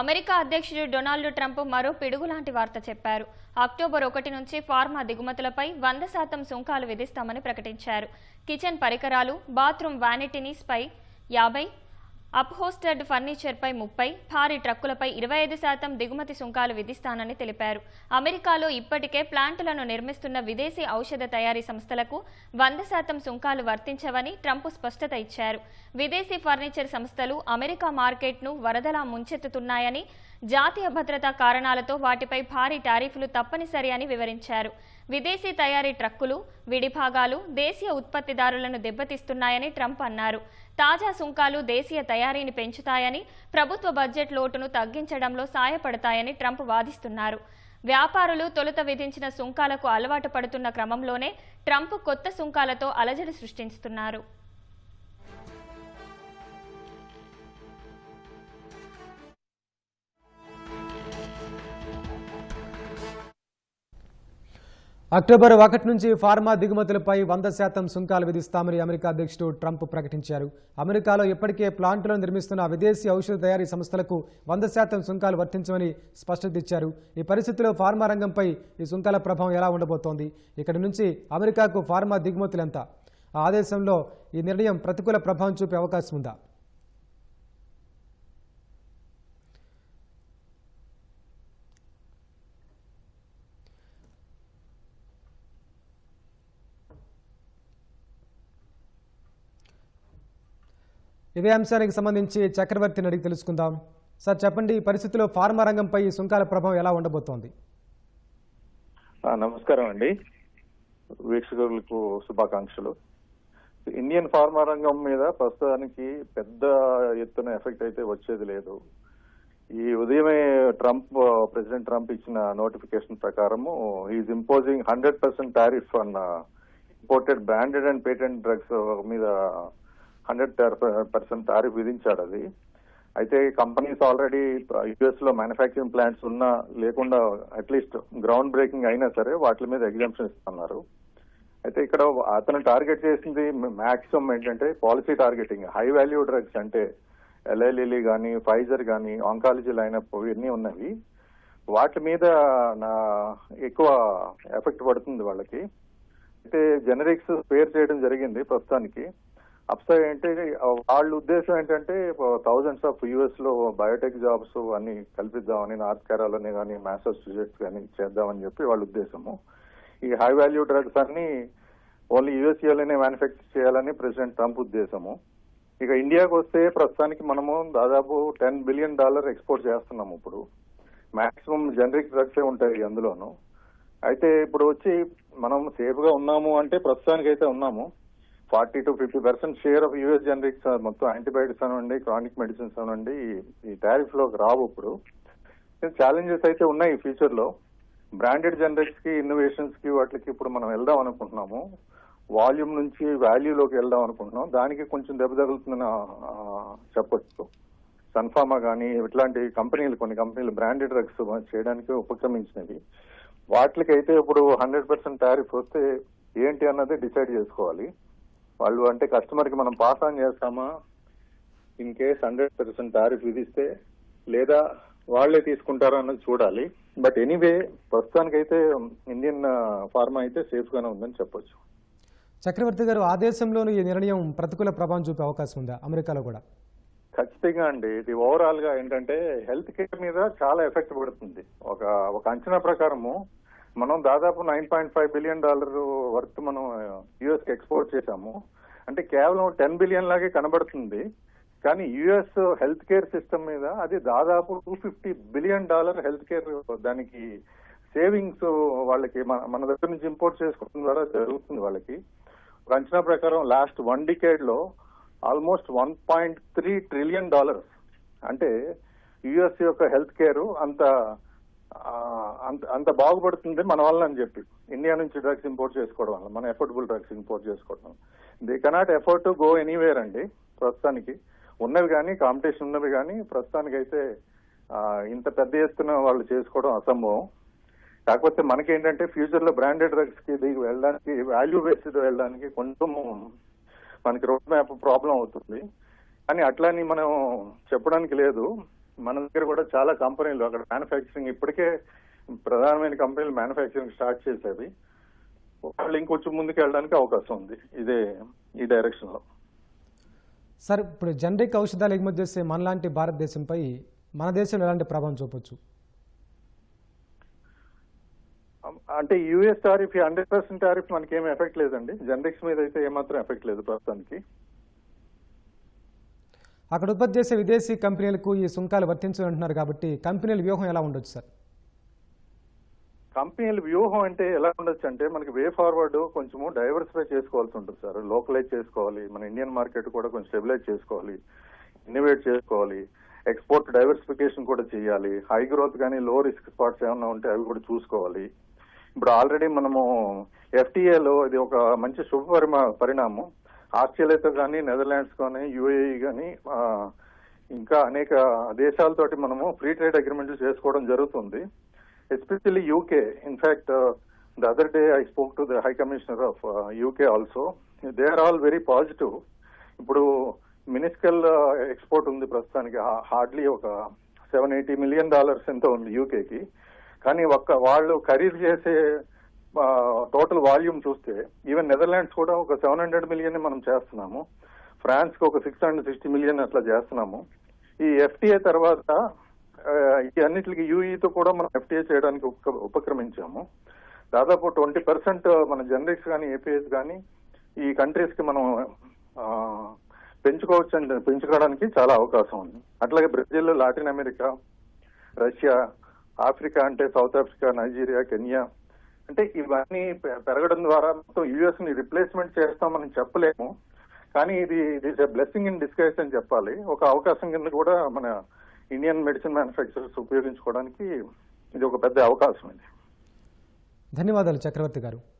America అధ్యక్షుడు Donald Trump మరో పిడుగులాంటి వార్త చెప్పారు. అక్టోబర్ ఒకటి నుంచి ఫార్మా దిగుమతులపై వంద శాతం సుంకాలు విధిస్తామని ప్రకటించారు. కిచెన్ పరికరాలు బాత్రూమ్ వ్యానిటీస్ స్పై యాభై అప్హోస్టర్డ్ ఫర్నిచర్పై ముప్పై భారీ ట్రక్కులపై ఇరవై ఐదు శాతం దిగుమతి సుంకాలు విధిస్తానని తెలిపారు. అమెరికాలో ఇప్పటికే ప్లాంటులను నిర్మిస్తున్న విదేశీ ఔషధ తయారీ సంస్థలకు వంద శాతం సుంకాలు వర్తించవని ట్రంప్ స్పష్టత ఇచ్చారు. విదేశీ ఫర్నిచర్ సంస్థలు అమెరికా మార్కెట్ను వరదలా ముంచెత్తుతున్నాయని జాతీయ భద్రతా కారణాలతో వాటిపై భారీ టారిఫ్లు తప్పనిసరి అని వివరించారు. విదేశీ తయారీ ట్రక్కులు విడిభాగాలు దేశీయ ఉత్పత్తిదారులను దెబ్బతీస్తున్నాయని ట్రంప్ అన్నారు. తాజా సుంకాలు దేశీయ తయారీని పెంచుతాయని ప్రభుత్వ బడ్జెట్ లోటును తగ్గించడంలో సాయపడతాయని ట్రంప్ వాదిస్తున్నారు. వ్యాపారులు తొలుత విధించిన సుంకాలకు అలవాటు పడుతున్న క్రమంలోనే ట్రంప్ కొత్త సుంకాలతో అలజడి సృష్టిస్తున్నారు. అక్టోబర్ ఒకటి నుంచి ఫార్మా దిగుమతులపై వంద శాతం సుంకాలు విధిస్తామని అమెరికా అధ్యక్షుడు ట్రంప్ ప్రకటించారు. అమెరికాలో ఇప్పటికే ప్లాంట్లో నిర్మిస్తున్న విదేశీ ఔషధ తయారీ సంస్థలకు వంద శాతం సుంకాలు వర్తించమని స్పష్టత ఇచ్చారు. ఈ పరిస్థితిలో ఫార్మా రంగంపై ఈ సుంకాల ప్రభావం ఎలా ఉండబోతోంది? ఇక్కడి నుంచి అమెరికాకు ఫార్మా దిగుమతులు ఎంత? ఆ ఆదేశంలో ఈ నిర్ణయం ప్రతికూల ప్రభావం చూపే అవకాశం ఉందా? ఇదే అంశానికి సంబంధించి చక్రవర్తిని అడిగి తెలుసుకుందాం. సార్ చెప్పండి ఈ పరిస్థితిలో ఫార్మా రంగంపై సుంకాల ప్రభావం ఎలా ఉండబోతోంది? నమస్కారం అండి. వీక్షకులకు శుభాకాంక్షలు. ఇండియన్ ఫార్మా రంగం మీద ప్రస్తుతానికి పెద్ద ఎత్తున ఎఫెక్ట్ అయితే వచ్చేది లేదు. ఈ ఉదయమే ట్రంప్ ప్రెసిడెంట్ ట్రంప్ ఇచ్చిన నోటిఫికేషన్ ప్రకారము is imposing hundred percent tariff on imported branded and patent drugs మీద హండ్రెడ్ పర్సెంట్ టారిఫ్ విధించాడు అది. అయితే కంపెనీస్ ఆల్రెడీ యుఎస్లో మ్యానుఫ్యాక్చరింగ్ ప్లాంట్స్ ఉన్నా లేకుండా అట్లీస్ట్ గ్రౌండ్ బ్రేకింగ్ అయినా సరే వాటి మీద ఎగ్జామ్షన్ ఇస్తున్నారు. అయితే ఇక్కడ అతను టార్గెట్ చేసింది మాక్సిమం ఏంటంటే policy targeting high value drugs అంటే ఎల్ఐలిలీ కానీ ఫైజర్ కానీ ఆంకాలజీ లైనప్ ఇవన్నీ ఉన్నవి. వాటి మీద నా ఎక్కువ ఎఫెక్ట్ పడుతుంది వాళ్ళకి. అయితే జనరిక్స్ స్పేర్ చేయడం జరిగింది ప్రస్తుతానికి. అప్సైడ్ ఏంటి వాళ్ళ ఉద్దేశం ఏంటంటే థౌజండ్స్ ఆఫ్ యుఎస్లో బయోటెక్ జాబ్స్ అన్ని కల్పిద్దామని నార్త్ కేరళని కానీ మ్యాసచ్యూసెట్స్ కానీ చేద్దామని చెప్పి వాళ్ళ ఉద్దేశము. ఈ హై వాల్యూ డ్రగ్స్ అన్ని ఓన్లీ యుఎస్ఏలోనే మ్యానుఫ్యాక్చర్ చేయాలని ప్రెసిడెంట్ ట్రంప్ ఉద్దేశము. ఇక ఇండియాకు వస్తే ప్రస్తుతానికి మనము దాదాపు టెన్ బిలియన్ డాలర్ ఎక్స్పోర్ట్ చేస్తున్నాము ఇప్పుడు. మాక్సిమం జనరిక్ డ్రగ్సే ఉంటాయి అందులోను. అయితే ఇప్పుడు వచ్చి మనం సేఫ్గా ఉన్నాము అంటే ప్రస్తుతానికి అయితే ఉన్నాము. Forty to fifty percent share of US generics మొత్తం యాంటీబయాటిక్స్ అనండి క్రానిక్ మెడిసిన్స్ అనండి ఈ- ఈ టారిఫ్లోకి రావు ఇప్పుడు. ఛాలెంజెస్ అయితే ఉన్నాయి ఫ్యూచర్లో బ్రాండెడ్ జనరిక్స్కి ఇన్నోవేషన్స్కి వాటికి ఇప్పుడు మనం వెళ్దాం అనుకుంటున్నాము. వాల్యూమ్ నుంచి వాల్యూలోకి వెళ్దాం అనుకుంటున్నాం. దానికి కొంచెం దెబ్బ తగులుతుందని చెప్పొచ్చు. సన్ఫార్మా కానీ ఇట్లాంటి కంపెనీలు కొన్ని కంపెనీలు బ్రాండెడ్ డ్రగ్స్ చేయడానికి ఉపక్రమించినవి. వాటికైతే ఇప్పుడు హండ్రెడ్ పర్సెంట్ టారిఫ్ వస్తే ఏంటి అన్నది డిసైడ్ చేసుకోవాలి. వాళ్ళు అంటే కస్టమర్కి మనం పాస్ ఆన్ చేస్తామా? In case hundred percent tariff విధిస్తే లేదా వాళ్ళే తీసుకుంటారా అన్నది చూడాలి. బట్ ఎనీవే ప్రస్తుతానికైతే ఇండియన్ ఫార్మా అయితే సేఫ్ గానే ఉందని చెప్పొచ్చు. చక్రవర్తి గారు ఆ దేశంలోనూ ఈ నిర్ణయం ప్రతికూల ప్రభావం చూపే అవకాశం ఉందా? అమెరికాలో కూడా. ఖచ్చితంగా అండి. ఇది ఓవరాల్గా ఏంటంటే హెల్త్ కేర్ మీద చాలా ఎఫెక్ట్ పడుతుంది. ఒక ఒక అంచనా ప్రకారము మనం దాదాపు nine point five billion dollar worth మనం యుఎస్కి ఎక్స్పోర్ట్ చేశాము. అంటే కేవలం టెన్ బిలియన్ లాగే కనబడుతుంది. కానీ యుఎస్ హెల్త్ కేర్ సిస్టమ్ మీద అది దాదాపు two fifty billion dollar health care దానికి సేవింగ్స్ వాళ్ళకి మన మన దగ్గర నుంచి ఇంపోర్ట్ చేసుకోవడం ద్వారా జరుగుతుంది వాళ్ళకి. అంచనా ప్రకారం last one డికేడ్లో almost one point three trillion dollars. అంటే యుఎస్ యొక్క హెల్త్ కేర్ అంత అంత అంత బాగుపడుతుంది మన వల్ల అని చెప్పి. ఇండియా నుంచి డ్రగ్స్ ఇంపోర్ట్ చేసుకోవడం వల్ల మన ఎఫోర్డబుల్ డ్రగ్స్ ఇంపోర్ట్ చేసుకోవడం they cannot afford to go anywhere అండి ప్రస్తుతానికి. ఉన్నవి కానీ కాంపిటీషన్ ఉన్నవి కానీ ప్రస్తుతానికి అయితే ఇంత పెద్ద ఎత్తున వాళ్ళు చేసుకోవడం అసంభవం. కాకపోతే మనకేంటంటే ఫ్యూచర్లో బ్రాండెడ్ డ్రగ్స్కి దిగి వెళ్ళడానికి వాల్యూ బేస్డ్ వెళ్ళడానికి కొంచెం మనకి రోడ్ మ్యాప్ ప్రాబ్లం అవుతుంది. కానీ అని మనం చెప్పడానికి లేదు. మన దగ్గర కూడా చాలా కంపెనీలు అక్కడ మ్యానుఫ్యాక్చరింగ్ ఇప్పటికే ప్రధానమైన కంపెనీలు మ్యానుఫ్యాక్చరింగ్ స్టార్ట్ చేసేవి. వాళ్ళు ఇంకొంచెం ముందుకు వెళ్ళడానికి అవకాశం ఉంది. ఇదే ఈ డైరెక్షన్లో. సార్ ఇప్పుడు జనరిక్ ఔషధాలు ఎగుమతి చేసే మనలాంటి భారతదేశంపై మన దేశంలో ఎలాంటి ప్రభావం చూపొచ్చు? అంటే US tariff hundred percent tariff మనకి ఏమి ఎఫెక్ట్ లేదండి. జనరిక్స్ మీద అయితే ఏమాత్రం ఎఫెక్ట్ లేదు ప్రస్తుతానికి. అక్కడ ఉత్పత్తి చేసే విదేశీ కంపెనీలకు ఈ సుంకాలు వర్తించాలంటున్నారు కాబట్టి కంపెనీల వ్యూహం ఎలా ఉండొచ్చు సార్? కంపెనీల వ్యూహం అంటే ఎలా ఉండొచ్చు అంటే మనకి వే ఫార్వర్డ్ కొంచెము డైవర్సిఫై చేసుకోవాల్సి ఉంటుంది సార్. లోకలైజ్ చేసుకోవాలి. మన ఇండియన్ మార్కెట్ కూడా కొంచెం స్టెబిలైజ్ చేసుకోవాలి. ఇన్నోవేట్ చేసుకోవాలి. ఎక్స్పోర్ట్ డైవర్సిఫికేషన్ కూడా చేయాలి. హై గ్రోత్ కానీ లో రిస్క్ స్పాట్స్ ఏమైనా ఉంటే అవి కూడా చూసుకోవాలి. ఇప్పుడు ఆల్రెడీ మనము ఎఫ్టీఏలో ఇది ఒక మంచి శుభ పరిమా పరిణామం. ఆస్ట్రేలియాతో కానీ నెదర్లాండ్స్ కానీ యుఏఈ కానీ ఇంకా అనేక దేశాలతోటి మనము ఫ్రీ ట్రేడ్ అగ్రిమెంట్లు చేసుకోవడం జరుగుతుంది. Especially UK. In fact the other day I spoke to the high commissioner of UK also they are all very positive ఇప్పుడు మినిస్కల్ uh, ఎక్స్పోర్ట్ ఉంది ప్రస్తుతానికి. హార్డ్లీ ఒక సెవెన్ ఎయిటీ మిలియన్ డాలర్స్ ఎంత ఉంది యూకేకి. కానీ ఒక్క వాళ్ళు ఖరీదు చేసే టోటల్ వాల్యూమ్ చూస్తే ఈవెన్ నెదర్లాండ్స్ కూడా ఒక సెవెన్ హండ్రెడ్ మిలియన్ మనం చేస్తున్నాము. ఫ్రాన్స్కి ఒక సిక్స్ హండ్రెడ్ సిక్స్టీ మిలియన్ అట్లా చేస్తున్నాము. ఈ ఎఫ్టీఏ తర్వాత ఈ అన్నిటికి యూఈతో కూడా మనం ఎఫ్టీఏ చేయడానికి ఉపక్రమించాము. దాదాపు ట్వంటీ పర్సెంట్ మన జనరిక్స్ కానీ ఏపీఎస్ కానీ ఈ కంట్రీస్కి మనం పెంచుకోవచ్చు అండ్. పెంచుకోవడానికి చాలా అవకాశం ఉంది. అట్లాగే Brazil Latin America Russia Africa అంటే సౌత్ ఆఫ్రికా నైజీరియా కెన్యా అంటే ఇవన్నీ పె- పెరగడం ద్వారా మొత్తం యుఎస్ని రిప్లేస్మెంట్ చేస్తామని చెప్పలేము. కానీ ఇది ఇది బ్లెస్సింగ్ ఇన్ డిస్కైస్ అని చెప్పాలి. ఒక అవకాశం కింద కూడా మన ఇండియన్ మెడిసిన్ మ్యానుఫ్యాక్చరర్స్ ఉపయోగించుకోవడానికి ఇది ఒక పెద్ద అవకాశం ఇది. ధన్యవాదాలు చక్రవర్తి గారు.